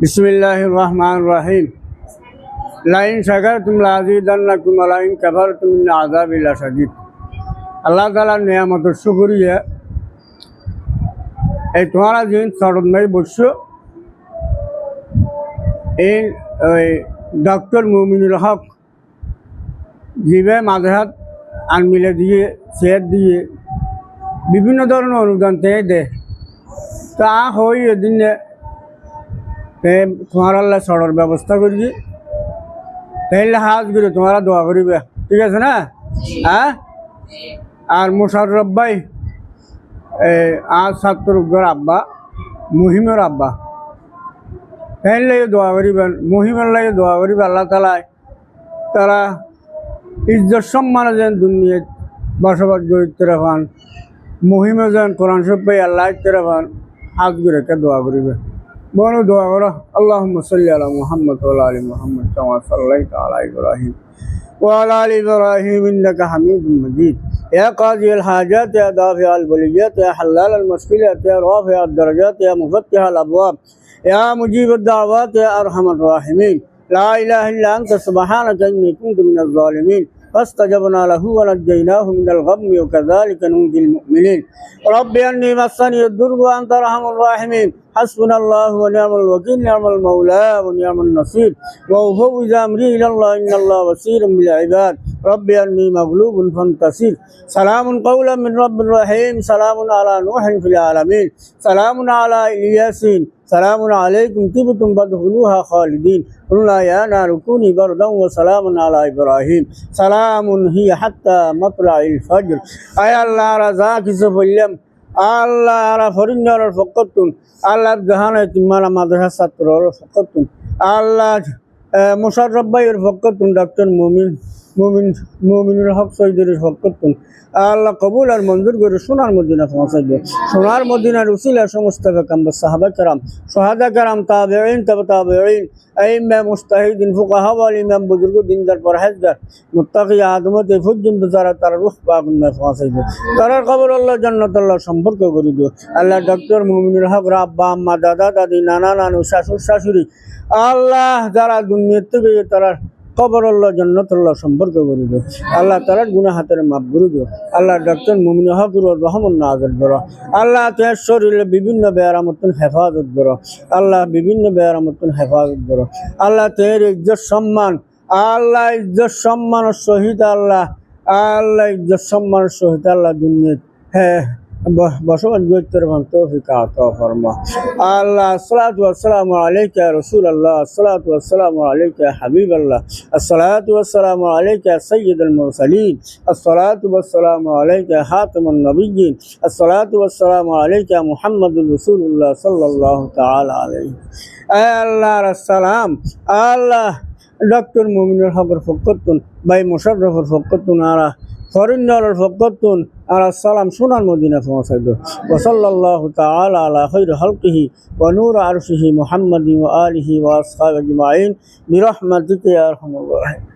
বিসমিল্লাহির রহমানির রহিম লাইন শাকারতুম লাযিদান্নাকুম ওয়া লাইন কাফারতুম ইন আযাবি লাশাদীদ আল্লাহ তাআলার নিয়ামতের শুকরিয়া। এই তোমারা দিন সরদ নাই বসছো, এই, ওই ডক্টর মুমিনুল হক জিবে মাঝহাত আনমিলে দিয়ে সেট দিয়ে বিভিন্ন ধরনের অনুদান থেকে দেয়। তা হই এদিন তোমার আল্লাহ সড়র ব্যবস্থা করি তাইলে হাত করে তোমারা দোয়া করিবে। ঠিক আছে না? হ্যাঁ? আর মোশাররফ ভাই আর ছাত্রজ্ঞর আব্বা, মুহিমের আব্বা। তাইলে লাগে দোয়া করিবেন, মুহিমের লাগে দোয়া করিবে আল্লাহ তালায় তারা ইজ্জত সম্মান যেন দুনিয়াত বসবাস করতে রাখান। মহিমে যেন কোরআন সব পাই আল্লাহ রাখান। حق كدوا دعا بونو دعا اللهم صل على محمد وعلى آل محمد كما صليت على إبراهيم وعلى آل إبراهيم إنك حميد مجيد. يا قاضي الحاجات يا دافع البليات يا حلال المشكلات يا رافع الدرجات يا مفتح الأبواب يا مجيب الدعوات يا أرحم الراحمين. لا إله إلا أنت سبحانك إني كنت من الظالمين. فاستجبنا له ونجيناه من الغم وكذلك ننجي المؤمنين. رب أني مسني الضر وأنت أرحم الراحمين. حسبنا الله ونعم الوكيل نعم المولى ونعم النصير. وأفوض أمري إلى الله إن الله بصير بالعباد. رب أني مغلوب فانتصر سلام قولا من رب الرحيم سلام على نوح في العالمين سلام على الياسين سلام عليكم طبتم فادخلوها خالدين قلنا يا نار كوني بردا وسلام على ابراهيم سلام هي حتى مطلع الفجر اي الله رزاك سفلم আল্লাহ আরা ফরিঞ্জর ফকতুন আল্লাহ গাহানে তিমালা মাদ্রাসা ছাত্র ফকতুন আল্লাহ মোশাররফ ভাইয়ের ফকতুন ডক্টর মুমিন মুমিন হক সৈদের ফকতুন আল্লাহ কবুল আর মঞ্জুর করে সোনার মদিনা পৌঁছাই দেয় সোনার মদিনার উসিলা সমস্ত সাহাবা কারাম, সোহাদা কারাম তাবেইন তব তাবেইন আইম্মা মুস্তাহিদিন, ফুকাহা ওয়াল ইমাম, বুজুর্গ, দিনদার, পরহেজগার, মুত্তাকি, আদমত এ পর্যন্ত যারা তার পাক মে পৌঁছাই দেয় তারার খবর আল্লাহ, জান্নাত আল্লাহ সম্পর্ক করে দিও আল্লাহ ডক্টর মুমিনুল হক আব্বা আম্মা, দাদা, দাদি, নানা, নানু শাশুর শাশুড়ি, আল্লাহ যারা দুনিয়ার তারা কবর আল্লাহ জন্নত আল্লাহ সম্পর্ক করে দিও আল্লাহ তারার গুণা হাতের মাপ করে দিও। আল্লাহ ডক্টর মুমিন হকুর রহমান নাজর করো। আল্লাহ তোমার শরীরে বিভিন্ন বেয়ারামতন হেফাজত করো। আল্লাহ বিভিন্ন বেয়ারামতন হেফাজত করো। আল্লাহ তোমার ইজ্জত, সম্মান। আল্লাহ ইজ্জত, সম্মানের সহিত আল্লাহ। আল্লাহ ইজ্জত, সম্মানের সহিত আল্লাহ দুনিয়া হ্যাঁ। بشغل جوتر من توفيق عطا فرما الله الصلاة والسلام عليك يا رسول الله الصلاة والسلام عليك يا حبيب الله الصلاة والسلام عليك يا سيد المرسلين الصلاة والسلام عليك يا خاتم النبيين الصلاة والسلام عليك يا محمد رسول الله صلى الله تعالى عليه الله السلام الله دكتور مؤمن الحبر فقدتن باي مشرف فقدتن على ফরিন্দারের ফকতুন আর সালাম সোনার মদিনা পৌঁছাইব ওসল্লাল্লাহু তাআলা আলা খাইর খালকিহি ওয়া নূর আরশিহি মুহাম্মাদি ওয়া আলিহি ওয়া আসহাবিহি আজমাইন বিরহমাতিকা ইয়া আরহামার রাহিম